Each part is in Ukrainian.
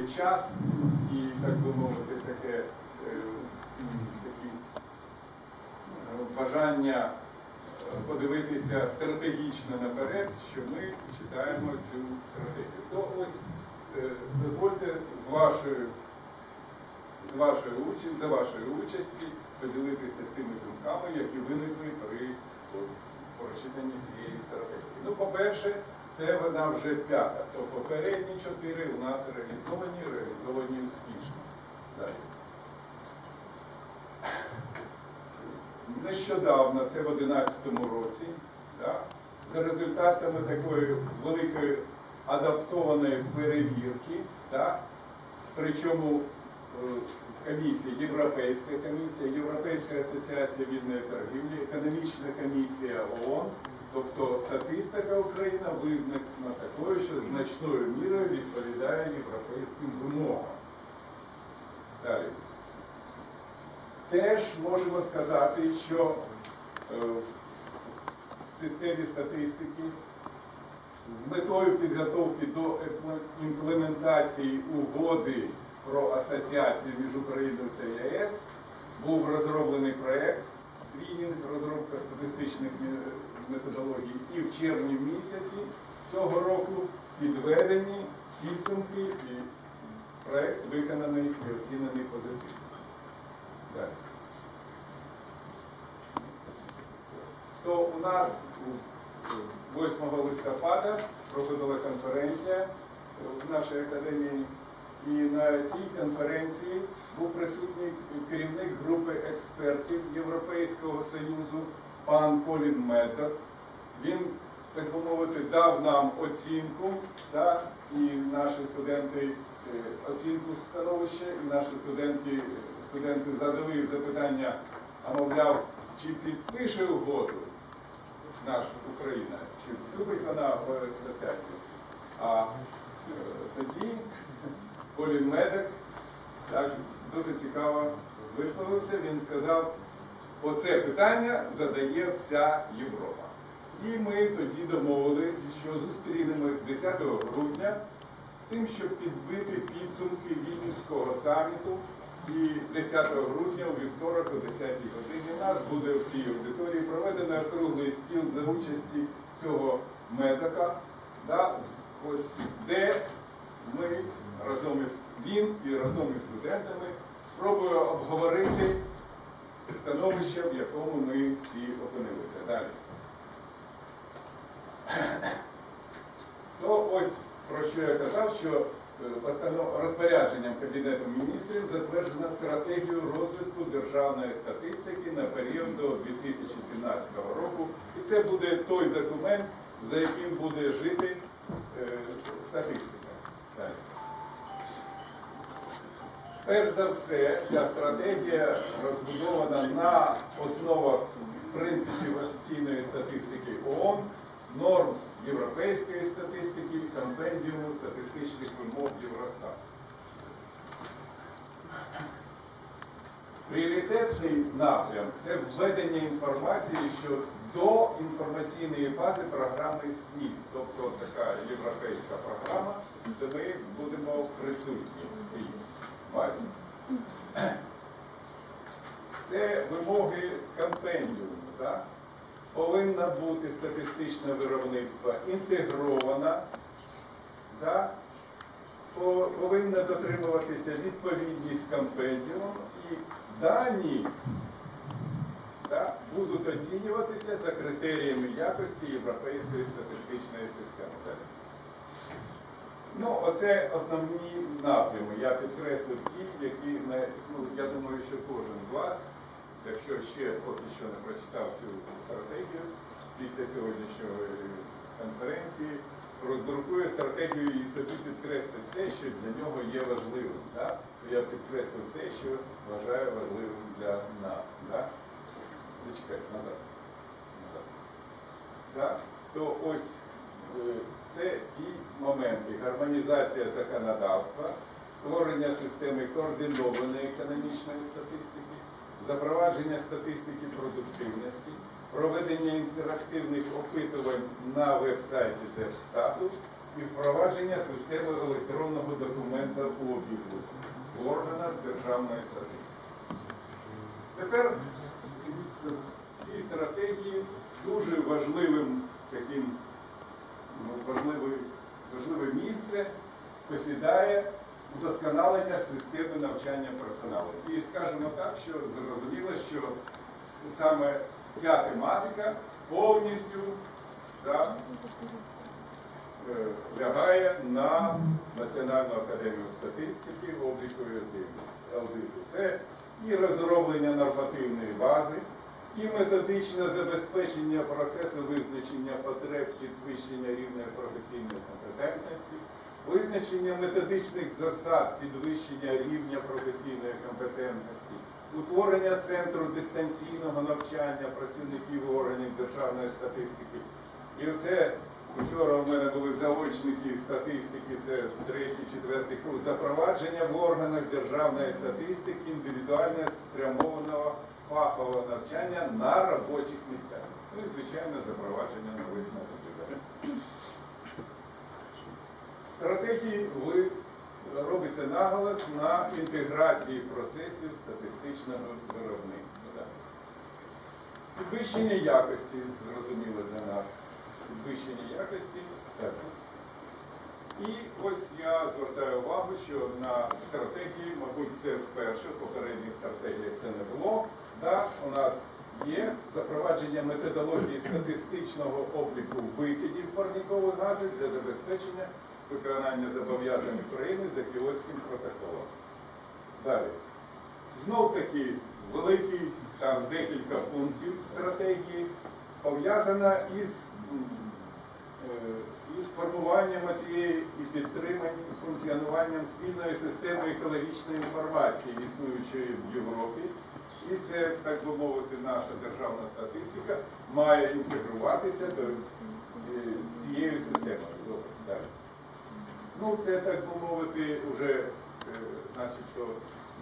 є час і, так би мовити, таке е, такі е, бажання е, подивитися стратегічно наперед, що ми читаємо цю стратегію. То ось дозвольте з вашою з вашої участі, за вашої участі поділитися тими думками, які виникли при прочитанні цієї стратегії. Ну, по-перше, це вона вже п'ята. То попередні чотири у нас реалізовані, реалізовані успішно. Далі. Нещодавно, це в 2011 році, да, за результатами такої великої адаптованої перевірки, да, причому е, комісія, Європейська комісія, Європейська асоціація вільної торгівлі, економічна комісія ООН, тобто статистика України визнана такою, що значною мірою відповідає європейським вимогам. Далі. Теж можемо сказати, що е, в системі статистики з метою підготовки до імплементації угоди про асоціацію між Україною та ЄС був розроблений проєкт «Твінінг. Розробка статистичних ме- методологій. І в червні місяці цього року підведені підсумки і проєкт виконаний і оцінений позитивно. Далі. То у нас 8 листопада проходила конференція в нашій академії, і на цій конференції був присутній керівник групи експертів Європейського Союзу пан Колін Медер. Він, так би мовити, дав нам оцінку, да, і наші студенти е, оцінку становища, і наші студенти, студенти задали запитання, а мовляв, чи підпише угоду наша Україна, чи вступить вона в асоціацію. А е, тоді Колін Медик так, дуже цікаво висловився. Він сказав, оце питання задає вся Європа. І ми тоді домовились, що зустрінемось 10 грудня з тим, щоб підбити підсумки Вільнюського саміту. І 10 грудня у вівторок о 10 годині у нас буде в цій аудиторії проведено округлий стіл за участі цього медика, да, ось, де ми разом із він і разом із студентами спробуємо обговорити становище, в якому ми всі опинилися. Далі. То ось про що я казав, що е, розпорядженням Кабінету міністрів затверджена стратегію розвитку державної статистики на період до 2017 року. І це буде той документ, за яким буде жити е, статистика. Далі. Перш за все, ця стратегія розбудована на основах принципів офіційної статистики ООН, норм європейської статистики, компендіуму статистичних вимог Євростату. Пріоритетний напрям це введення інформації щодо інформаційної бази програми СНІС, тобто така європейська програма, де ми будемо присутні в цій базі. Це вимоги компендіуму. Так? Повинна бути статистичне виробництво інтегрована, так? Повинна дотримуватися відповідність компендіуму і дані так, будуть оцінюватися за критеріями якості Європейської статистичної системи. Ну, оце основні напрями. Я підкреслив ті, які ну, я думаю, що кожен з вас, якщо ще поки що не прочитав цю стратегію після сьогоднішньої конференції, роздрукує стратегію і собі підкреслить те, що для нього є важливим. Так? Я підкреслив те, що вважаю важливим для нас. Так? Зачекайте, назад. назад. Так? То ось е, це ті моменти. Гармонізація законодавства, створення системи координованої економічної статистики, запровадження статистики продуктивності, проведення інтерактивних опитувань на веб-сайті Держстату і впровадження системи електронного документа обігу. в органах державної стратегії. Тепер з стратегії дуже важливим таким важливе, важливе місце посідає удосконалення системи навчання персоналу. І скажемо так, що зрозуміло, що саме ця тематика повністю да, е, лягає на Національну академію статистики, обліку аудиту. Це і розроблення нормативної бази, і методичне забезпечення процесу визначення потреб підвищення рівня професійної компетентності, визначення методичних засад підвищення рівня професійної компетентності, утворення центру дистанційного навчання працівників органів державної статистики. І оце вчора у мене були заочники статистики, це третій, четвертий круг, запровадження в органах державної статистики індивідуально спрямованого фахового навчання на робочих місцях. Ну і, звичайно, запровадження нових методів. Стратегії ви робиться наголос на інтеграції процесів статистичного виробництва. Підвищення якості, зрозуміло для нас. Підвищення якості. Так. І ось я звертаю увагу, що на стратегії, мабуть, це вперше, в попередніх стратегіях це не було. Да, у нас є запровадження методології статистичного обліку викидів парникових газів для забезпечення виконання зобов'язань України за Кіотським протоколом. Далі. Знов таки великий там декілька пунктів стратегії пов'язана із, із формуванням цієї і підтриманням функціонуванням спільної системи екологічної інформації, існуючої в Європі. І це, так би мовити, наша державна статистика має інтегруватися до е, з цією системою. Ну, це, так би мовити, вже е, значить, що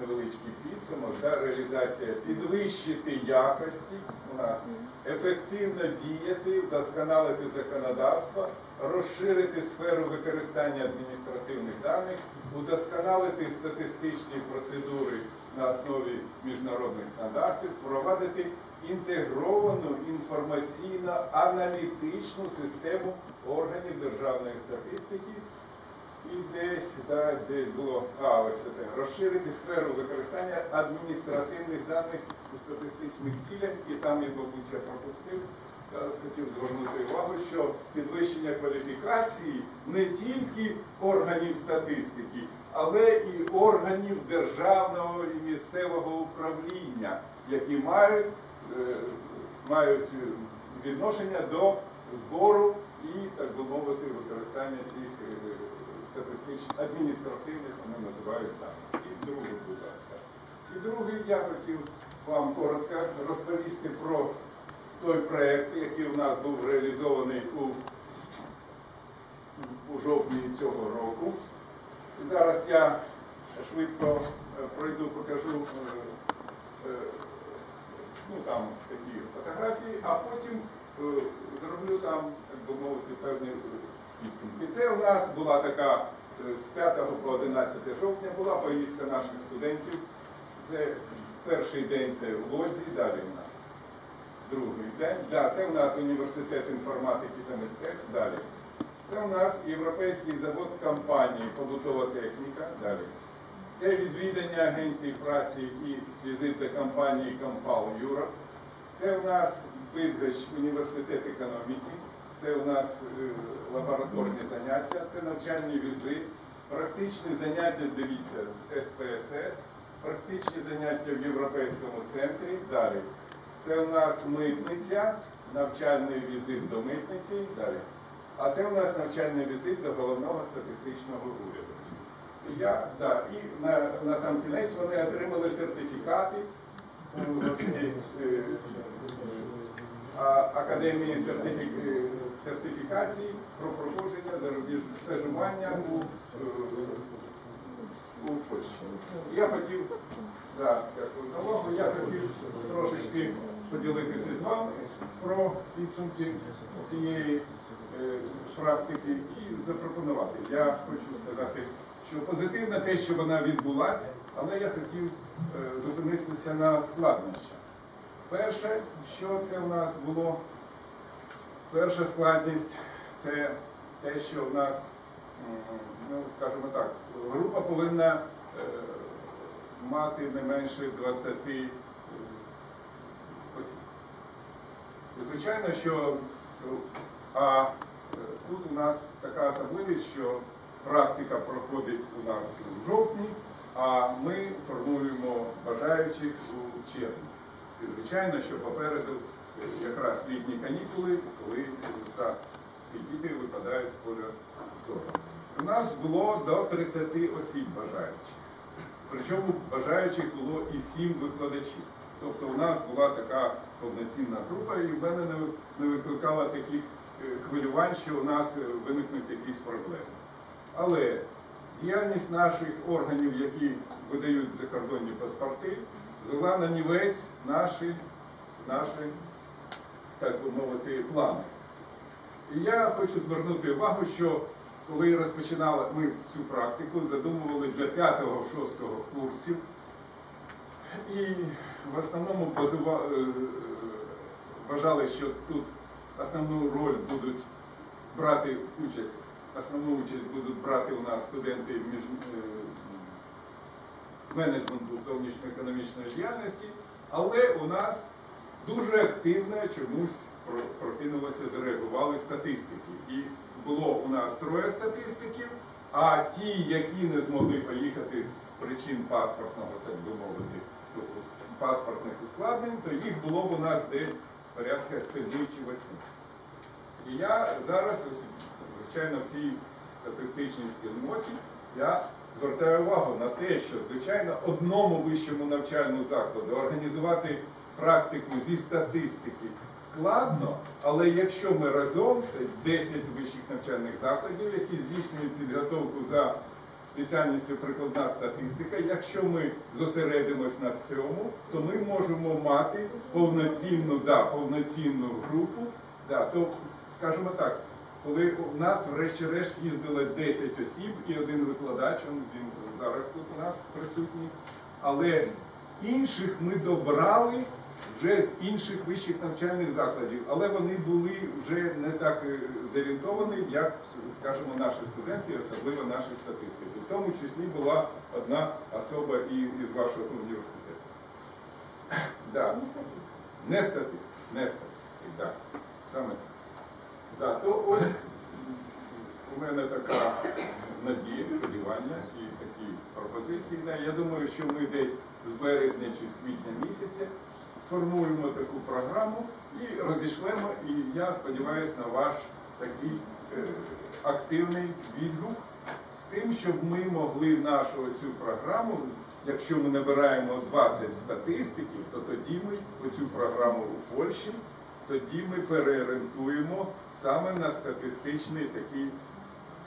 невеличкий підсумок, да, реалізація підвищити якості у нас, ефективно діяти, вдосконалити законодавство, розширити сферу використання адміністративних даних, удосконалити статистичні процедури на основі міжнародних стандартів, впровадити інтегровану інформаційно-аналітичну систему органів державної статистики. І десь, так, десь було, а ось це, розширити сферу використання адміністративних даних у статистичних цілях, і там я, мабуть, я пропустив, та хотів звернути увагу, що підвищення кваліфікації не тільки органів статистики, але і органів державного і місцевого управління, які мають, е, мають е, відношення до збору і, так би мовити, використання цих е, статистичних адміністративних, вони називають так. І другий, будь ласка. І другий я хотів вам коротко розповісти про той проєкт, який у нас був реалізований у, у жовтні цього року. І зараз я швидко е, пройду, покажу е, е, ну, там такі фотографії, а потім зроблю там, так би мовити, певні підсумки. Це у нас була така е, з 5 по 11 жовтня була поїздка наших студентів. Це перший день це в Лодзі, далі у нас другий день. Да, це у нас університет інформатики та мистецтв. Далі. Це у нас Європейський завод компанії побутова техніка. Далі. Це відвідання агенції праці і візит компанії Compal Europe. Це у нас Бидгач університет економіки. Це у нас е, лабораторні заняття, це навчальний візит, практичні заняття, дивіться, з СПСС, практичні заняття в Європейському центрі. Далі. Це у нас митниця, навчальний візит до митниці. Далі. А це у нас навчальний візит до головного статистичного уряду. Я, да, і на, на сам кінець вони отримали сертифікати у цієї е, а- Академії сертифі- сертифікації про проходження зарубіжного стажування у, е, у Польщі. Я хотів, да, дякую за увагу, я хотів трошечки поділитися з вами про підсумки цієї е, практики і запропонувати. Я хочу сказати, що позитивно те, що вона відбулася, але я хотів е, зупинитися на складнощах. Перше, що це у нас було? Перша складність це те, що в нас, ну скажімо так, група повинна е, мати не менше 20 е, осіб. Звичайно, що а е, тут у нас така особливість, що практика проходить у нас у жовтні, а ми формуємо бажаючих у червні. І звичайно, що попереду якраз літні канікули, коли зараз ці діти випадають з поля зору. У нас було до 30 осіб бажаючих. Причому бажаючих було і 7 викладачів. Тобто у нас була така повноцінна група, і в мене не, не викликало таких е, хвилювань, що у нас е, виникнуть якісь проблеми. Але діяльність наших органів, які видають закордонні паспорти, звела на нівець наші, наші, так би мовити, плани. І я хочу звернути увагу, що коли розпочинали ми цю практику, задумували для 5-6 курсів, і в основному е, вважали, що тут основну роль будуть брати участь, основну участь будуть брати у нас студенти між, е, менеджменту зовнішньоекономічної діяльності, але у нас дуже активно чомусь прокинулося, зареагували статистики. І було у нас троє статистиків, а ті, які не змогли поїхати з причин паспортного, так би мовити, тобто паспортних ускладнень, то їх було б у нас десь порядка 7 чи 8. І я зараз, звичайно, в цій статистичній спільноті я звертаю увагу на те, що, звичайно, одному вищому навчальному закладу організувати практику зі статистики складно, але якщо ми разом, це 10 вищих навчальних закладів, які здійснюють підготовку за спеціальністю прикладна статистика, якщо ми зосередимось на цьому, то ми можемо мати повноцінну, да, повноцінну групу. Да, то, скажімо так, коли у нас врешті-решт їздило 10 осіб і один викладач, він зараз тут у нас присутній, але інших ми добрали вже з інших вищих навчальних закладів, але вони були вже не так е, зорієнтовані, як, скажімо, наші студенти, особливо наші статистики. В тому числі була одна особа і із вашого університету. Да. Не статистик, не статистик, так. Саме так. Да, то ось у мене така надія, сподівання і такі пропозиції. Я думаю, що ми десь з березня чи з квітня місяця сформуємо таку програму і розійшлемо. І я сподіваюся на ваш такий е, активний відгук з тим, щоб ми могли нашу цю програму, якщо ми набираємо 20 статистиків, то тоді ми оцю програму у Польщі, тоді ми переорієнтуємо саме на статистичний такий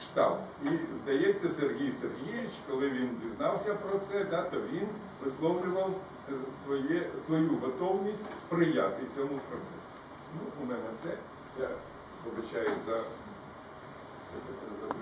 штаб. І здається, Сергій Сергійович, коли він дізнався про це, да, то він висловлював своє, свою готовність сприяти цьому процесу. Ну, у мене все. Я вибачаю за, за